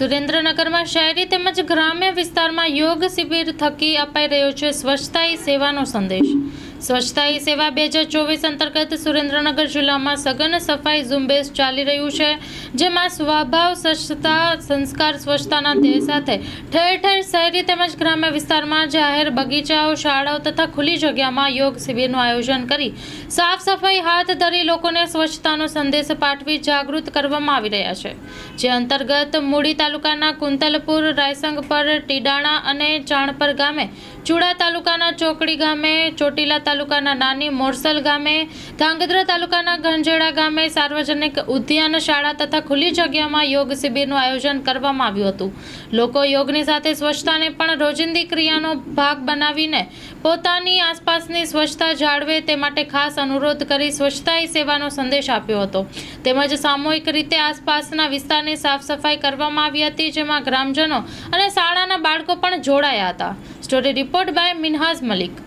સુરેન્દ્રનગરમાં શહેરી તેમજ ગ્રામ્ય વિસ્તારમાં યોગ શિબિર થકી અપાઈ રહ્યો છે સ્વચ્છતા એ સેવાનો સંદેશ. સ્વચ્છતા હી સેવા બે હજાર ચોવીસ અંતર્ગત સુરેન્દ્રનગર જિલ્લામાં સઘન સફાઈ ઝુંબેશ ચાલી રહ્યું છે, જેમાં સ્વભાવ, સ્વચ્છતા, સંસ્કાર, સ્વચ્છતાના ધ્યેય સાથે ઠેર ઠેર શહેરી તેમજ ગ્રામ્ય વિસ્તારમાં જાહેર બગીચાઓ, શાળાઓ તથા ખુલ્લી જગ્યામાં યોગ શિબિરનું આયોજન કરી સાફ સફાઈ હાથ ધરી લોકોને સ્વચ્છતાનો સંદેશ પાઠવી જાગૃત કરવામાં આવી રહ્યા છે. જે અંતર્ગત મૂડી તાલુકાના કુંતલપુર રાયસંગપર ટીડાણા અને ચાણપર ગામે ચુડા તાલુકાના ચોકડી ગામે ચોટીલા તાલુકાના નાની મોરસલ ગામે ધાંગધ્રા તાલુકાના ગંજેડા ગામે સાર્વજનિક ઉદ્યાન શાળા તથા ખુલ્લી જગ્યામાં યોગ શિબિરનું આયોજન કરવામાં આવ્યું હતું. લોકો યોગની સાથે સ્વચ્છતાને પણ રોજિંદી ક્રિયાનો ભાગ બનાવીને પોતાની આસપાસની સ્વચ્છતા જાળવે તે માટે ખાસ અનુરોધ કરી સ્વચ્છતા સેવાનો સંદેશ આપ્યો હતો. તેમજ સામૂહિક રીતે આસપાસના વિસ્તારની સાફ સફાઈ કરવામાં આવી હતી, જેમાં ગ્રામજનો અને શાળાના બાળકો પણ જોડાયા હતા. Story report by Minhaz Malik.